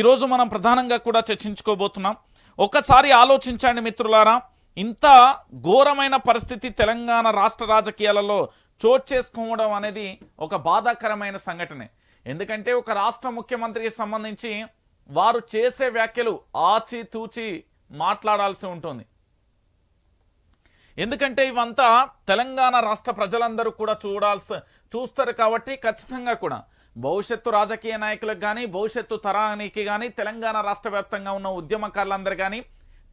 ఈరోజు మనం ప్రధానంగా కూడా చర్చించుకోబోతున్నాం. ఒక్కసారి ఆలోచించండి మిత్రులారా ఇంత ఘోరమైన పరిస్థితి తెలంగాణ రాష్ట్ర రాజకీయాలలో చోటు చేసుకోవడం అనేది ఒక బాధాకరమైన సంఘటనే. ఎందుకంటే ఒక రాష్ట్ర ముఖ్యమంత్రికి సంబంధించి వారు చేసే వ్యాఖ్యలు ఆచితూచి మాట్లాడాల్సి ఉంటుంది. ఎందుకంటే ఇవంతా తెలంగాణ రాష్ట్ర ప్రజలందరూ కూడా చూడాల్సి చూస్తారు కాబట్టి ఖచ్చితంగా కూడా. భవిష్యత్తు రాజకీయ నాయకులకు కానీ భవిష్యత్తు తరానికి కానీ తెలంగాణ రాష్ట్ర వ్యాప్తంగా ఉన్న ఉద్యమకారులందరూ కానీ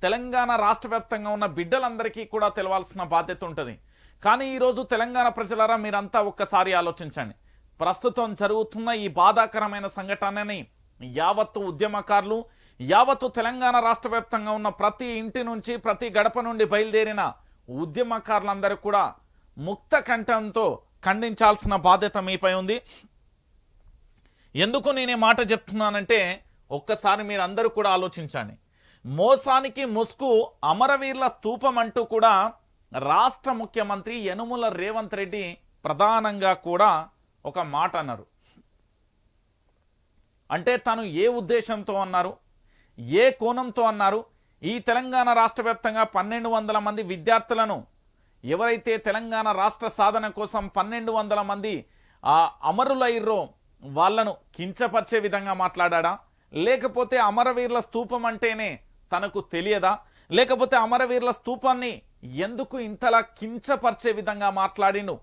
తెలంగాణ రాష్ట్ర వ్యాప్తంగా ఉన్న బిడ్డలందరికీ కూడా తెలవాల్సిన బాధ్యత ఉంటుంది. కానీ ఈరోజు తెలంగాణ ప్రజలారా మీరంతా ఒక్కసారి ఆలోచించండి. ప్రస్తుతం జరుగుతున్న ఈ బాధాకరమైన సంఘటనని యావత్తు ఉద్యమకారులు యావత్తు తెలంగాణ రాష్ట్ర వ్యాప్తంగా ఉన్న ప్రతి ఇంటి నుంచి ప్రతి గడప నుండి బయలుదేరిన ఉద్యమకారులందరూ కూడా ముక్త కంఠంతో ఖండించాల్సిన బాధ్యత మీపై ఉంది. ఎందుకు నేను మాట చెప్తున్నానంటే ఒక్కసారి మీరు అందరూ కూడా ఆలోచించండి. మోసానికి ముసుగు అమరవీర్ల స్తూపం అంటూ కూడా రాష్ట్ర ముఖ్యమంత్రి యనుమల రేవంత్ రెడ్డి ప్రధానంగా కూడా ఒక మాట అన్నారు. అంటే తను ఏ ఉద్దేశంతో అన్నారు? ఏ కోణంతో అన్నారు? ఈ తెలంగాణ రాష్ట్ర వ్యాప్తంగా పన్నెండు వందల మంది విద్యార్థులను ఎవరైతే తెలంగాణ రాష్ట్ర సాధన కోసం పన్నెండు వందల మంది ఆ అమరులైర్రో వాళ్ళను కించపరిచే విధంగా మాట్లాడా లేకపోతే అమరవీరుల స్తూపం అంటేనే తనకు తెలియదా? లేకపోతే అమరవీరుల స్తూపాన్ని ఎందుకు ఇంతలా కించపరిచే విధంగా మాట్లాడిను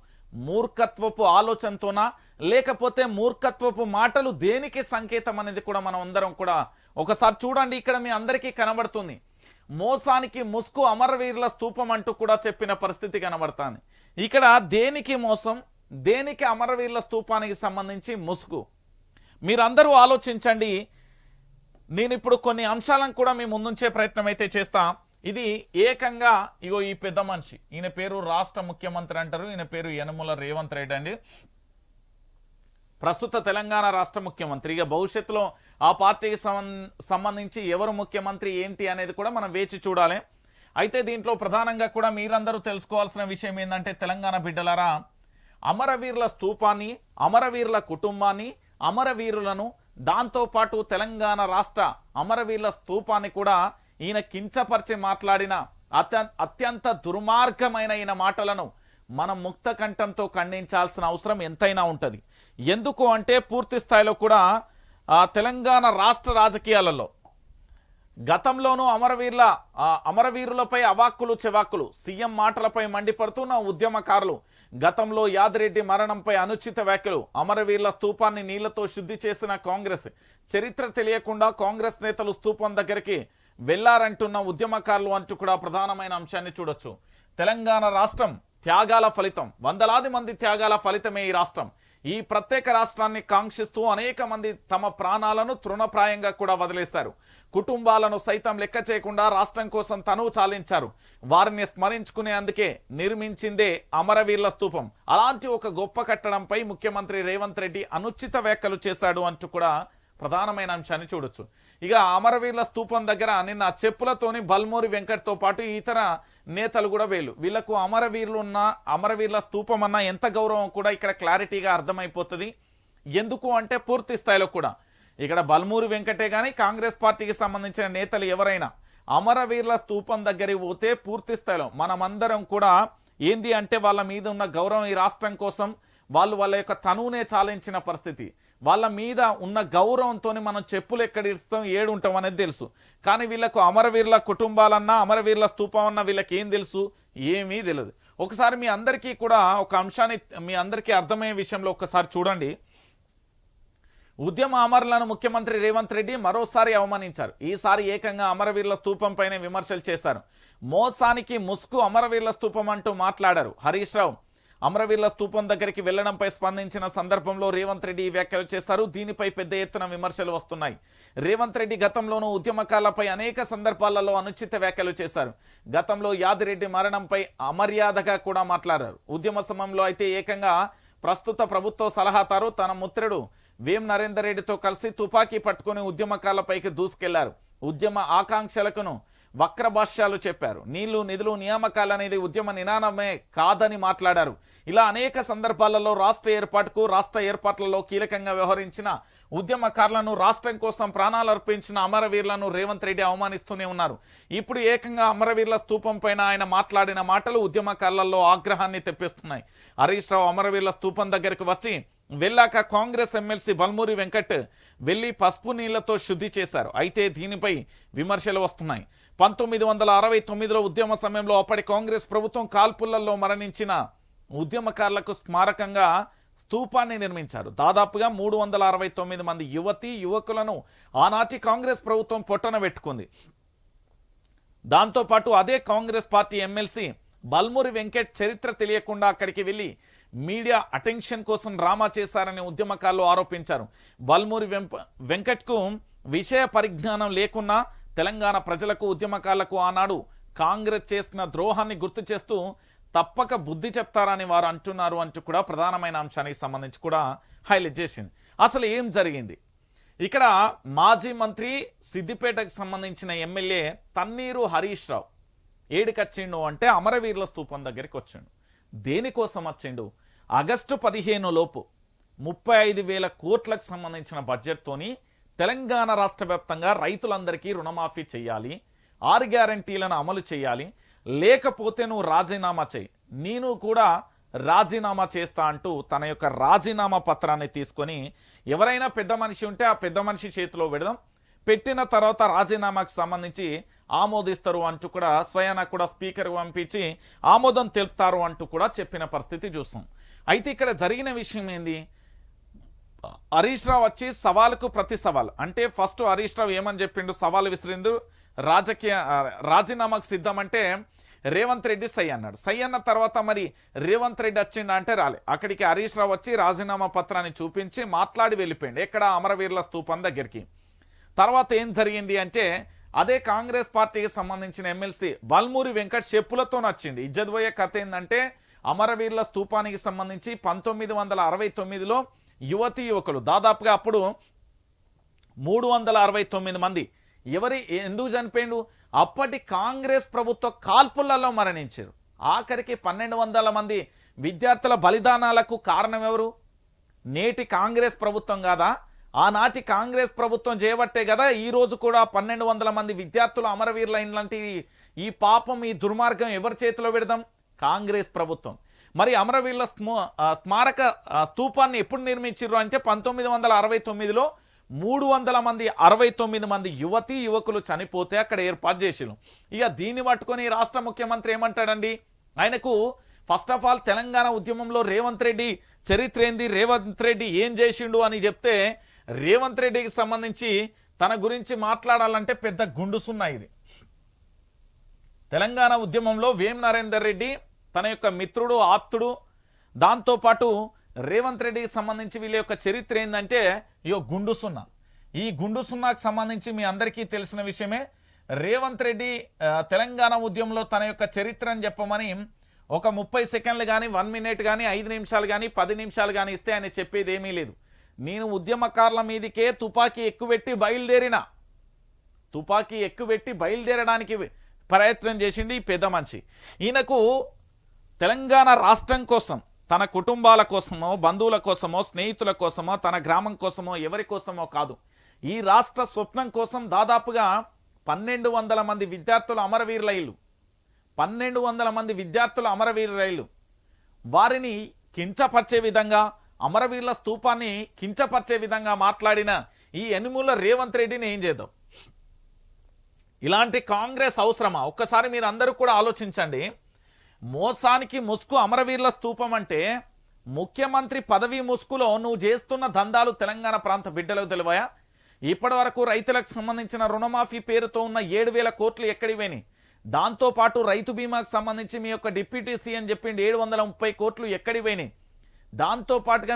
మూర్ఖత్వపు ఆలోచనతోనా? లేకపోతే మూర్ఖత్వపు మాటలు దేనికి సంకేతం అనేది కూడా మనం అందరం కూడా ఒకసారి చూడండి ఇక్కడ మీ అందరికీ కనబడుతుంది. మోసానికి ముసుగు అమరవీరుల స్తూపం అంటూ కూడా చెప్పిన పరిస్థితి కనబడుతుంది. ఇక్కడ దేనికి మోసం? దేనికి అమరవీరుల స్తూపానికి సంబంధించి ముసుగు? మీరందరూ ఆలోచించండి. నేను ఇప్పుడు కొన్ని అంశాలను కూడా మీ ముందుంచే ప్రయత్నం అయితే చేస్తా. ఇది ఏకంగా ఇగో ఈ పెద్ద మనిషి. ఈయన పేరు రాష్ట్ర ముఖ్యమంత్రి అంటారు. ఈయన పేరు యనమల రేవంత్ రెడ్డి అండి. ప్రస్తుత తెలంగాణ రాష్ట్ర ముఖ్యమంత్రి. ఇక భవిష్యత్తులో ఆ పార్టీకి సంబంధించి ఎవరు ముఖ్యమంత్రి ఏంటి అనేది కూడా మనం వేచి చూడాలి. అయితే దీంట్లో ప్రధానంగా కూడా మీరందరూ తెలుసుకోవాల్సిన విషయం ఏంటంటే తెలంగాణ బిడ్డలారా అమరవీరుల స్థూపాన్ని అమరవీరుల కుటుంబాన్ని అమరవీరులను దాంతోపాటు తెలంగాణ రాష్ట్ర అమరవీరుల స్థూపాన్ని కూడా ఈయన కించపరిచి మాట్లాడిన అత్య అత్యంత దుర్మార్గమైన ఈయన మాటలను మనం ముక్త కంఠంతో ఖండించాల్సిన అవసరం ఎంతైనా ఉంటుంది. ఎందుకు అంటే పూర్తి స్థాయిలో కూడా తెలంగాణ రాష్ట్ర రాజకీయాలలో గతంలోనూ అమరవీరుల అమరవీరులపై అవాక్కులు చెవాక్కులు సీఎం మాటలపై మండిపడుతున్న ఉద్యమకారులు. గతంలో యాదిరెడ్డి మరణంపై అనుచిత వ్యాఖ్యలు అమరవీరుల స్తూపాన్ని నీళ్ళతో శుద్ధి చేసిన కాంగ్రెస్. చరిత్ర తెలియకుండా కాంగ్రెస్ నేతలు స్తూపం దగ్గరికి వెళ్ళారంటున్న ఉద్యమకారులు అంటూ కూడా ప్రధానమైన అంశాన్ని చూడొచ్చు. తెలంగాణ రాష్ట్రం త్యాగాల ఫలితం. వందలాది మంది త్యాగాల ఫలితమే ఈ రాష్ట్రం. ఈ ప్రత్యేక రాష్ట్రాన్ని కాంక్షిస్తూ అనేక మంది తమ ప్రాణాలను తృణప్రాయంగా కూడా వదిలేశారు. కుటుంబాలను సైతం లెక్క చేయకుండా రాష్ట్రం కోసం తనువు చాలించారు. వారిని స్మరించుకునే అందుకే నిర్మించిందే అమరవీర్ల స్తూపం అలాంటి ఒక గొప్ప కట్టడంపై ముఖ్యమంత్రి రేవంత్ రెడ్డి అనుచిత వ్యాఖ్యలు చేశాడు అంటూ కూడా ప్రధానమైన అంశాన్ని చూడొచ్చు. ఇక అమరవీరుల స్తూపం దగ్గర నిన్న చెప్పులతోని బల్మూరి వెంకట్తో పాటు ఇతర నేతలు కూడా వేలు. వీళ్ళకు అమరవీరులు ఉన్న అమరవీరుల స్తూపం అన్న ఎంత గౌరవం కూడా ఇక్కడ క్లారిటీగా అర్థమైపోతుంది. ఎందుకు అంటే పూర్తి స్థాయిలో కూడా. ఇక్కడ బల్మూరి వెంకటే కానీ కాంగ్రెస్ పార్టీకి సంబంధించిన నేతలు ఎవరైనా అమరవీరుల స్తూపం దగ్గరికి పోతే పూర్తి స్థాయిలో మనమందరం కూడా ఏంది అంటే వాళ్ళ మీద ఉన్న గౌరవం ఈ రాష్ట్రం కోసం వాళ్ళు వాళ్ళ యొక్క తనువునే చాలించిన పరిస్థితి. వాళ్ళ మీద ఉన్న గౌరవంతో మనం చెప్పులు ఎక్కడ ఇస్తాం ఏడు ఉంటాం అనేది తెలుసు. కానీ వీళ్ళకు అమరవీరుల కుటుంబాలన్నా అమరవీరుల స్తూపం అన్నా వీళ్ళకి ఏం తెలుసు? ఏమీ తెలియదు ఒకసారి మీ అందరికీ కూడా ఒక అంశాన్ని మీ అందరికీ అర్థమయ్యే విషయంలో ఒకసారి చూడండి. ఉద్యమ అమరులను ముఖ్యమంత్రి రేవంత్ రెడ్డి మరోసారి అవమానించారు. ఈసారి ఏకంగా అమరవీరుల స్తూపం పైన విమర్శలు చేశారు. మోసానికి ముసుగు అమరవీరుల స్తూపం అంటూ మాట్లాడారు. హరీష్ రావు అమరవీరుల స్తూపం దగ్గరికి వెళ్ళడంపై స్పందించిన సందర్భంలో రేవంత్ రెడ్డి ఈ వ్యాఖ్యలు చేశారు. దీనిపై పెద్ద ఎత్తున విమర్శలు వస్తున్నాయి. రేవంత్ రెడ్డి గతంలోనూ ఉద్యమకాలపై అనేక సందర్భాలలో అనుచిత వ్యాఖ్యలు చేశారు. గతంలో యాదిరెడ్డి మరణంపై అమర్యాదగా కూడా మాట్లాడారు. ఉద్యమ సమయంలో అయితే ఏకంగా ప్రస్తుత ప్రభుత్వ సలహాదారు తన ముత్రుడు వేం నరేందర్ రెడ్డితో కలిసి తుపాకీ పట్టుకుని ఉద్యమకాలపైకి దూసుకెళ్ళారు. ఉద్యమ ఆకాంక్షలకును వక్ర భాష్యాలు చెప్పారు. నీళ్ళు నిధులు నియామకాలు అనేది ఉద్యమ నినానమే కాదని మాట్లాడారు. ఇలా అనేక సందర్భాలలో రాష్ట్ర ఏర్పాటుకు రాష్ట్ర ఏర్పాట్లలో కీలకంగా వ్యవహరించిన ఉద్యమకారులను రాష్ట్రం కోసం ప్రాణాలు అర్పించిన అమరవీరులను రేవంత్ రెడ్డి అవమానిస్తూనే ఉన్నారు. ఇప్పుడు ఏకంగా అమరవీరుల స్తూపం పైన ఆయన మాట్లాడిన మాటలు ఉద్యమకారులలో ఆగ్రహాన్ని తెప్పిస్తున్నాయి. హరీష్ రావు అమరవీరుల స్తూపం దగ్గరికి వచ్చి వెళ్ళాక కాంగ్రెస్ ఎమ్మెల్సీ బల్మూరి వెంకట్ వెళ్ళి పసుపు నీళ్ళతో శుద్ధి చేశారు. అయితే దీనిపై విమర్శలు వస్తున్నాయి. పంతొమ్మిది వందల అరవై తొమ్మిదిలో ఉద్యమ సమయంలో అప్పటి కాంగ్రెస్ ప్రభుత్వం కాల్పులలో మరణించిన ఉద్యమకారులకు స్మారకంగా స్తూపాన్ని నిర్మించారు. దాదాపుగా మూడు వందల అరవై తొమ్మిది మంది యువతి యువకులను ఆనాటి కాంగ్రెస్ ప్రభుత్వం పొట్టన పెట్టుకుంది. దాంతోపాటు అదే కాంగ్రెస్ పార్టీ ఎమ్మెల్సీ బల్మూరి వెంకట్ చరిత్ర తెలియకుండా అక్కడికి వెళ్ళి మీడియా అటెన్షన్ కోసం డ్రామా చేశారని ఉద్యమకారులు ఆరోపించారు. బల్మూరి వెంప వెంకట్కు విషయ పరిజ్ఞానం లేకున్నా తెలంగాణ ప్రజలకు ఉద్యమకారులకు ఆనాడు కాంగ్రెస్ చేసిన ద్రోహాన్ని గుర్తు చేస్తూ తప్పక బుద్ధి చెప్తారని వారు అంటున్నారు అంటూ కూడా ప్రధానమైన అంశానికి సంబంధించి కూడా హైలైట్ చేసింది. అసలు ఏం జరిగింది? ఇక్కడ మాజీ మంత్రి సిద్దిపేటకు సంబంధించిన ఎమ్మెల్యే తన్నీరు హరీష్ రావు ఏడికొచ్చిండు అంటే అమరవీరుల స్తూపం దగ్గరికి వచ్చిండు. దేనికోసం వచ్చిండు? ఆగస్టు పదిహేను లోపు ముప్పై ఐదు వేల కోట్లకు సంబంధించిన బడ్జెట్తోని తెలంగాణ రాష్ట్ర వ్యాప్తంగా రైతులందరికీ రుణమాఫీ చేయాలి ఆరు గ్యారంటీలను అమలు చేయాలి లేకపోతే నువ్వు రాజీనామా చేయి. నేను కూడా రాజీనామా చేస్తా అంటూ తన యొక్క రాజీనామా పత్రాన్ని తీసుకొని ఎవరైనా పెద్ద మనిషి ఉంటే ఆ పెద్ద మనిషి చేతిలో పెడదాం పెట్టిన తర్వాత రాజీనామాకు సంబంధించి ఆమోదిస్తారు అంటూ కూడా స్వయాన కూడా స్పీకర్కు పంపించి ఆమోదం తెలుపుతారు అంటూ కూడా చెప్పిన పరిస్థితి చూస్తాం. అయితే ఇక్కడ జరిగిన విషయం ఏంది? హరీష్ రావు వచ్చి సవాల్కు ప్రతి సవాల్. అంటే ఫస్ట్ హరీష్ రావు ఏమని చెప్పిండు? సవాల్ విసిరిండు. రాజకీయ రాజీనామాకు సిద్ధం అంటే రేవంత్ రెడ్డి సై అన్నాడు. సై అన్న తర్వాత మరి రేవంత్ రెడ్డి వచ్చిండ అంటే రాలే. అక్కడికి హరీష్ రావు వచ్చి రాజీనామా పత్రాన్ని చూపించి మాట్లాడి వెళ్ళిపోయిండు. ఎక్కడ అమరవీరుల స్థూపం దగ్గరికి. తర్వాత ఏం జరిగింది అంటే అదే కాంగ్రెస్ పార్టీకి సంబంధించిన ఎమ్మెల్సీ బల్మూరి వెంకట్ చెప్పులతో నచ్చింది ఇజ్జత్ పోయే కథ ఏంటంటే అమరవీరుల స్థూపానికి సంబంధించి పంతొమ్మిది వందల అరవై తొమ్మిదిలో యువతి యువకులు దాదాపుగా అప్పుడు మూడు వందల అరవై తొమ్మిది మంది. ఎవరి ఎందుకు చనిపోయిండు? అప్పటి కాంగ్రెస్ ప్రభుత్వ కాల్పులలో మరణించారు. ఆఖరికి పన్నెండు వందల మంది విద్యార్థుల బలిదానాలకు కారణం ఎవరు? నేటి కాంగ్రెస్ ప్రభుత్వం కాదా? ఆనాటి కాంగ్రెస్ ప్రభుత్వం చేయబట్టే కదా ఈరోజు కూడా పన్నెండు వందల మంది విద్యార్థులు అమరవీరులైనలాంటి లాంటి ఈ పాపం ఈ దుర్మార్గం ఎవరి చేతిలో పెడదాం? కాంగ్రెస్ ప్రభుత్వం. మరి అమరవీరుల స్మారక స్తూపాన్ని ఎప్పుడు నిర్మించారు అంటే పంతొమ్మిది వందల అరవై తొమ్మిదిలో మూడు వందల మంది అరవై తొమ్మిది మంది యువతి యువకులు చనిపోతే అక్కడ ఏర్పాటు చేసిరు ఇక దీన్ని పట్టుకొని రాష్ట్ర ముఖ్యమంత్రి ఏమంటాడండి? ఆయనకు ఫస్ట్ ఆఫ్ ఆల్ తెలంగాణ ఉద్యమంలో రేవంత్ రెడ్డి చరిత్ర ఏంది? రేవంత్ రెడ్డి ఏం చేసిండు అని చెప్తే రేవంత్ రెడ్డికి సంబంధించి తన గురించి మాట్లాడాలంటే పెద్ద గుండుసున్నా ఇది. తెలంగాణ ఉద్యమంలో వేం నరేందర్ రెడ్డి తన యొక్క మిత్రుడు ఆప్తుడు. దాంతోపాటు రేవంత్ రెడ్డికి సంబంధించి వీళ్ళ యొక్క చరిత్ర ఏంటంటే ఇయో గుండు సున్నా. ఈ గుండు సున్నాకు సంబంధించి మీ అందరికీ తెలిసిన విషయమే రేవంత్ రెడ్డి తెలంగాణ ఉద్యమంలో తన యొక్క చరిత్రను చెప్పమని ఒక ముప్పై సెకండ్లు కానీ వన్ మినిట్ కానీ ఐదు నిమిషాలు కానీ పది నిమిషాలు కానీ ఇస్తే ఆయన చెప్పేది ఏమీ లేదు. నేను ఉద్యమకారుల మీదకే తుపాకీ ఎక్కుపెట్టి బయలుదేరిన? తుపాకీ ఎక్కుపెట్టి బయలుదేరడానికి ప్రయత్నం చేసింది ఈ పెద్ద మనిషి. ఈయనకు తెలంగాణ రాష్ట్రం కోసం తన కుటుంబాల కోసమో బంధువుల కోసమో స్నేహితుల కోసమో తన గ్రామం కోసమో ఎవరి కోసమో కాదు. ఈ రాష్ట్ర స్వప్నం కోసం దాదాపుగా పన్నెండు వందల మంది విద్యార్థులు అమరవీరులైలు పన్నెండు వందల మంది విద్యార్థులు అమరవీరులైలు వారిని కించపరిచే విధంగా అమరవీరుల స్తూపాన్ని కించపరిచే విధంగా మాట్లాడిన ఈ ఎనుముల రేవంత్ రెడ్డిని ఏం చేద్దాం? ఇలాంటి కాంగ్రెస్ అవసరమా? ఒక్కసారి మీరు అందరూ కూడా ఆలోచించండి. మోసానికి ముసుగు అమరవీరుల స్తూపం అంటే ముఖ్యమంత్రి పదవి ముసుగులో నువ్వు చేస్తున్న దందాలు తెలంగాణ ప్రాంత బిడ్డలకు తెలివయా? ఇప్పటి వరకు రైతులకు సంబంధించిన రుణమాఫీ పేరుతో ఉన్న ఏడు వేల కోట్లు ఎక్కడి దాంతోపాటు రైతు బీమాకు సంబంధించి మీ యొక్క డిప్యూటీ సీఎం చెప్పిండి ఏడు వందల ముప్పై కోట్లు ఎక్కడి పోయినాయి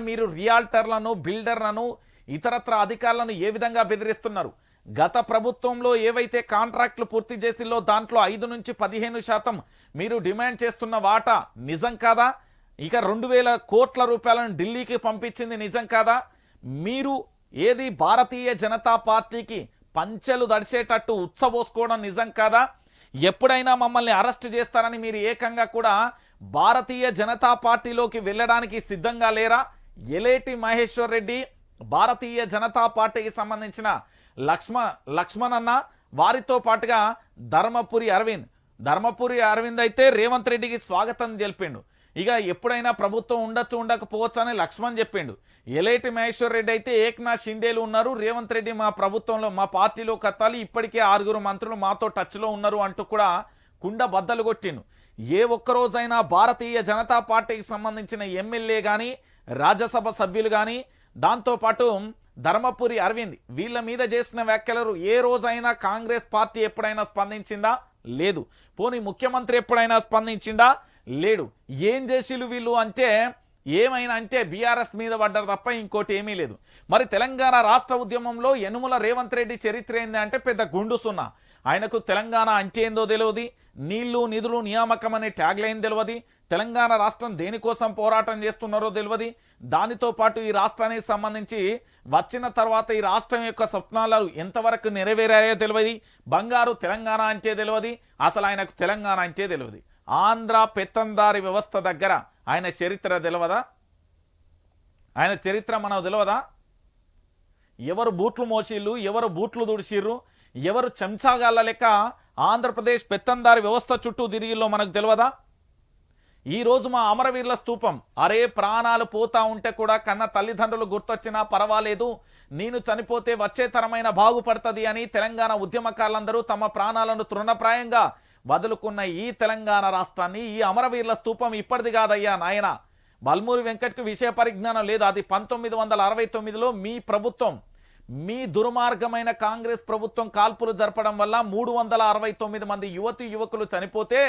మీరు రియాల్టర్లను బిల్డర్లను ఇతరత్ర అధికారులను ఏ విధంగా బెదిరిస్తున్నారు? గత ప్రభుత్వంలో ఏవైతే కాంట్రాక్టులు పూర్తి చేసిందో దాంట్లో ఐదు నుంచి పదిహేను శాతం మీరు డిమాండ్ చేస్తున్న వాటా నిజం కాదా? ఇక రెండు వేల కోట్ల రూపాయలను ఢిల్లీకి పంపించింది నిజం కాదా? మీరు ఏది భారతీయ జనతా పార్టీకి పంచెలు దడిచేటట్టు ఉచ్చబోసుకోవడం నిజం కాదా? ఎప్పుడైనా మమ్మల్ని అరెస్ట్ చేస్తారని మీరు ఏకంగా కూడా భారతీయ జనతా పార్టీలోకి వెళ్ళడానికి సిద్ధంగా లేరా? ఎలేటి మహేశ్వర్ రెడ్డి భారతీయ జనతా పార్టీకి సంబంధించిన లక్ష్మ లక్ష్మణ్ అన్న వారితో పాటుగా ధర్మపురి అరవింద్. ధర్మపురి అరవింద్ అయితే రేవంత్ రెడ్డికి స్వాగతం తెలిపిండు. ఇక ఎప్పుడైనా ప్రభుత్వం ఉండొచ్చు ఉండకపోవచ్చు అని లక్ష్మణ్ చెప్పిండు. ఎలేటి మహేశ్వర్ రెడ్డి అయితే ఏక్నాథ్ షిండేలు ఉన్నారు రేవంత్ రెడ్డి మా ప్రభుత్వంలో మా పార్టీలో కత్తాలి ఇప్పటికే ఆరుగురు మంత్రులు మాతో టచ్లో ఉన్నారు అంటూ కూడా కుండ బద్దలు కొట్టిండు. ఏ ఒక్కరోజైనా భారతీయ జనతా పార్టీకి సంబంధించిన ఎమ్మెల్యే కానీ రాజ్యసభ సభ్యులు కానీ దాంతోపాటు ధర్మపురి అరవింద్ వీళ్ళ మీద చేసిన వ్యాఖ్యలు ఏ రోజైనా కాంగ్రెస్ పార్టీ ఎప్పుడైనా స్పందించిందా? లేదు. పోనీ ముఖ్యమంత్రి ఎప్పుడైనా స్పందించిందా? లేడు. ఏం చేసిలు వీళ్ళు అంటే ఏమైనా అంటే బీఆర్ఎస్ మీద పడ్డారు తప్ప ఇంకోటి ఏమీ లేదు. మరి తెలంగాణ రాష్ట్ర ఉద్యమంలో యనుమల రేవంత్ రెడ్డి చరిత్ర ఏంది అంటే పెద్ద గుండు సున్నా. ఆయనకు తెలంగాణ అంటే ఏందో తెలియదు నీళ్ళు నిధులు నియామకం అనే ట్యాగ్లైన్ తెలియదు తెలంగాణ రాష్ట్రం దేనికోసం పోరాటం చేస్తున్నారో తెలియదు దానితో పాటు ఈ రాష్ట్రానికి సంబంధించి వచ్చిన తర్వాత ఈ రాష్ట్రం యొక్క స్వప్నాలు ఎంతవరకు నెరవేరాయో తెలియదు బంగారు తెలంగాణ అంచే తెలియదు అసలు ఆయనకు తెలంగాణ అంచే తెలియదు ఆంధ్ర పెత్తందారి వ్యవస్థ దగ్గర ఆయన చరిత్ర తెలియదా ఆయన చరిత్ర మనకు తెలియదా ఎవరు బూట్లు మోసిళ్ళు ఎవరు బూట్లు దుడిసిర్రు ఎవరు చెంచాగాళ్ళ లెక్క ఆంధ్రప్రదేశ్ పెత్తందారి వ్యవస్థ చుట్టూ తిరిగిల్లో మనకు తెలియదా ఈ రోజు మా అమరవీరుల స్తూపం అరే ప్రాణాలు పోతా ఉంటే కూడా కన్న తల్లిదండ్రులు గుర్తొచ్చినా పర్వాలేదు. నేను చనిపోతే వచ్చే తరమైన బాగుపడుతుంది అని తెలంగాణ ఉద్యమకారులందరూ తమ ప్రాణాలను తృణప్రాయంగా వదులుకున్న ఈ తెలంగాణ రాష్ట్రాన్ని ఈ అమరవీరుల స్తూపం ఇప్పటిది కాదయ్యా నాయన. బల్మూరి వెంకట్కి విషయ పరిజ్ఞానం లేదు. అది పంతొమ్మిది వందల అరవై తొమ్మిదిలో మీ ప్రభుత్వం మీ దుర్మార్గమైన కాంగ్రెస్ ప్రభుత్వం కాల్పులు జరపడం వల్ల మూడు వందల అరవై తొమ్మిది మంది యువతి యువకులు చనిపోతే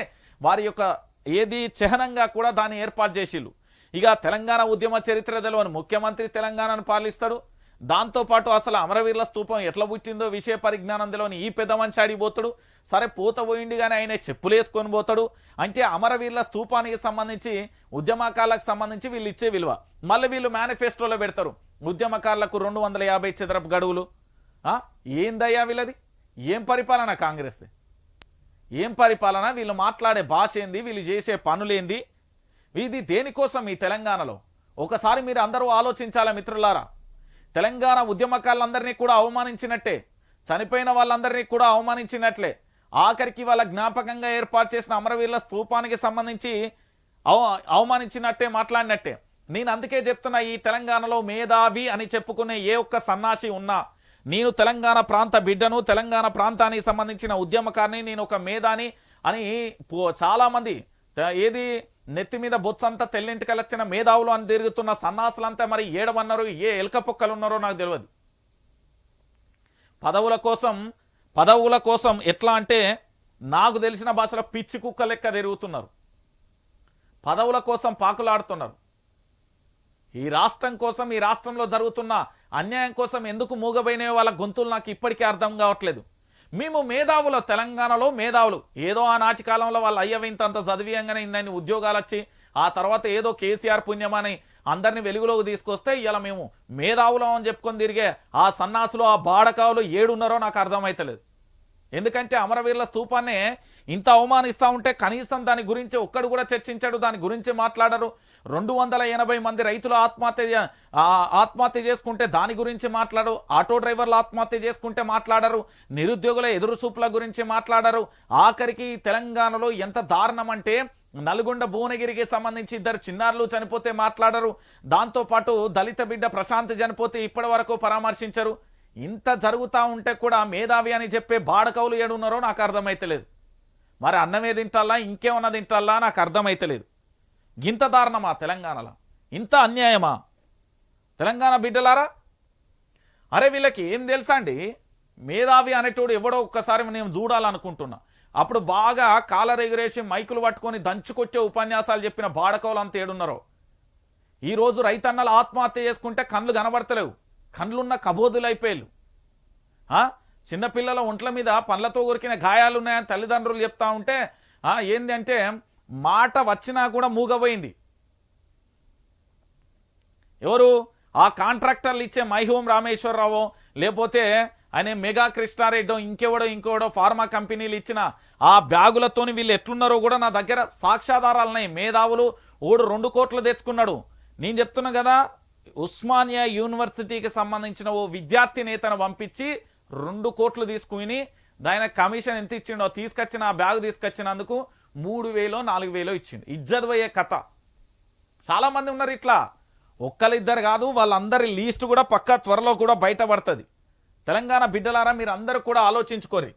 వారి యొక్క ఏది చిహ్నంగా కూడా దాన్ని ఏర్పాటు చేసిళ్ళు. ఇక తెలంగాణ ఉద్యమ చరిత్ర తెలవని ముఖ్యమంత్రి తెలంగాణను పాలిస్తాడు. దాంతోపాటు అసలు అమరవీరుల స్తూపం ఎట్లా పుట్టిందో విషయ పరిజ్ఞానం తెలియని ఈ పెద్ద మనిషి సరే పూత పోయింది కానీ ఆయన చెప్పులు వేసుకొని పోతాడు. అంటే అమరవీరుల స్తూపానికి సంబంధించి ఉద్యమకాలకు సంబంధించి వీళ్ళు ఇచ్చే విలువ. మళ్ళీ వీళ్ళు మేనిఫెస్టోలో పెడతారు. ఉద్యమకారులకు రెండు వందల యాభై చదరపు గడువులు. ఆ? ఏందయ్యా వీళ్ళది? ఏం పరిపాలన కాంగ్రెస్ది? ఏం పరిపాలన? వీళ్ళు మాట్లాడే భాష ఏంది? వీళ్ళు చేసే పనులేంది ఇది దేనికోసం ఈ తెలంగాణలో? ఒకసారి మీరు అందరూ ఆలోచించాలా మిత్రులారా? తెలంగాణ ఉద్యమకారులందరినీ కూడా అవమానించినట్టే చనిపోయిన వాళ్ళందరినీ కూడా అవమానించినట్లే. ఆఖరికి వాళ్ళ జ్ఞాపకంగా ఏర్పాటు చేసిన అమరవీరుల స్తూపానికి సంబంధించి అవ అవమానించినట్టే మాట్లాడినట్టే. నేను అందుకే చెప్తున్నా ఈ తెలంగాణలో మేధావి అని చెప్పుకునే ఏ ఒక్క సన్నాసి ఉన్నా నేను తెలంగాణ ప్రాంత బిడ్డను తెలంగాణ ప్రాంతానికి సంబంధించిన ఉద్యమకారిని నేను ఒక మేధాని అని పో- చాలామంది ఏది నెత్తి మీద బొత్సంతా తెల్లింటికి వచ్చిన మేధావులు అని తిరుగుతున్న సన్నాసులంతా మరి ఏడమన్నారు ఏ ఎలకపొక్కలు ఉన్నారో నాకు తెలియదు పదవుల కోసం పదవుల కోసం ఎట్లా అంటే నాకు తెలిసిన భాషలో పిచ్చి కుక్క లెక్క తిరుగుతున్నారు. పదవుల కోసం పాకులాడుతున్నారు. ఈ రాష్ట్రం కోసం ఈ రాష్ట్రంలో జరుగుతున్న అన్యాయం కోసం ఎందుకు మూగబోయినాయో వాళ్ళ గొంతులు నాకు ఇప్పటికీ అర్థం కావట్లేదు. మేము మేధావులు తెలంగాణలో మేధావులు. ఏదో ఆ నాటి కాలంలో వాళ్ళ అయ్యవ ఇంత అంత చదివియంగానే ఇన్ని ఉద్యోగాలు వచ్చి ఆ తర్వాత ఏదో కేసీఆర్ పుణ్యమని అందరిని వెలుగులోకి తీసుకొస్తే ఇలా మేము మేధావులం అని చెప్పుకొని తిరిగే ఆ సన్నాసులు ఆ బాడకావులు ఏడున్నారో నాకు అర్థమవుతలేదు ఎందుకంటే అమరవీరుల స్తూపాన్నే ఇంత అవమానిస్తూ ఉంటే కనీసం దాని గురించి ఒక్కడు కూడా చర్చించాడు దాని గురించి మాట్లాడరు. రెండు వందల ఎనభై మంది రైతులు ఆత్మహత్య ఆత్మహత్య చేసుకుంటే దాని గురించి మాట్లాడు ఆటో డ్రైవర్లు ఆత్మహత్య చేసుకుంటే మాట్లాడరు. నిరుద్యోగుల ఎదురు చూపుల గురించి మాట్లాడరు. ఆఖరికి తెలంగాణలో ఎంత దారుణం అంటే నల్గొండ భువనగిరికి సంబంధించి ఇద్దరు చిన్నారులు చనిపోతే మాట్లాడరు. దాంతోపాటు దళిత బిడ్డ ప్రశాంత్ చనిపోతే ఇప్పటి వరకు పరామర్శించరు. ఇంత జరుగుతూ ఉంటే కూడా మేధావి అని చెప్పే బాడకవులు ఏడున్నారో నాకు అర్థమైతలేదు. మరి అన్నమే తింటాలా ఇంకేమన్నా తింటాలా నాకు అర్థమైతలేదు. ఇంత దారుణమా తెలంగాణలో? ఇంత అన్యాయమా? తెలంగాణ బిడ్డలారా? అరే వీళ్ళకి ఏం తెలుసా అండి? మేధావి అనేటోడు ఎవడో ఒక్కసారి నేను చూడాలనుకుంటున్నా. అప్పుడు బాగా కాలర్ ఎగిరేసి మైకులు పట్టుకొని దంచుకొచ్చే ఉపన్యాసాలు చెప్పిన బాడకోలు అంత ఏడున్నారో? ఈరోజు రైతన్నలు ఆత్మహత్య చేసుకుంటే కళ్ళు కనబడతలేవు. కళ్ళున్న కబోదులు అయిపోయారు చిన్నపిల్లల ఒంట్ల మీద పండ్లతో కొరికిన గాయాలు ఉన్నాయని తల్లిదండ్రులు చెప్తా ఉంటే ఏంది అంటే మాట వచ్చినా కూడా మూగపోయింది ఎవరు? ఆ కాంట్రాక్టర్లు ఇచ్చే మైహోం రామేశ్వరరావు లేకపోతే ఆయన మెగా కృష్ణారెడ్డో ఇంకెవడో ఇంకెవడో ఫార్మా కంపెనీలు ఇచ్చిన ఆ బ్యాగులతోని వీళ్ళు ఎట్లున్నారో కూడా నా దగ్గర సాక్ష్యాధారాలు ఉన్నాయి. మేధావులు ఓడు రెండు కోట్లు తెచ్చుకున్నాడు. నేను చెప్తున్నా కదా ఉస్మానియా యూనివర్సిటీకి సంబంధించిన ఓ విద్యార్థి నేతను పంపించి రెండు కోట్లు తీసుకుని దాని కమిషన్ ఎంత ఇచ్చిండో తీసుకొచ్చిన ఆ బ్యాగ్ తీసుకొచ్చినందుకు మూడు వేలో నాలుగు వేలో ఇచ్చిండు. ఇజ్జత్ పోయే కథ. చాలామంది ఉన్నారు ఇట్లా. ఒక్కరిద్దరు కాదు వాళ్ళందరి లీస్ట్ కూడా పక్కా త్వరలో కూడా బయటపడుతుంది. తెలంగాణ బిడ్డలారా మీరు అందరూ కూడా ఆలోచించుకోరి.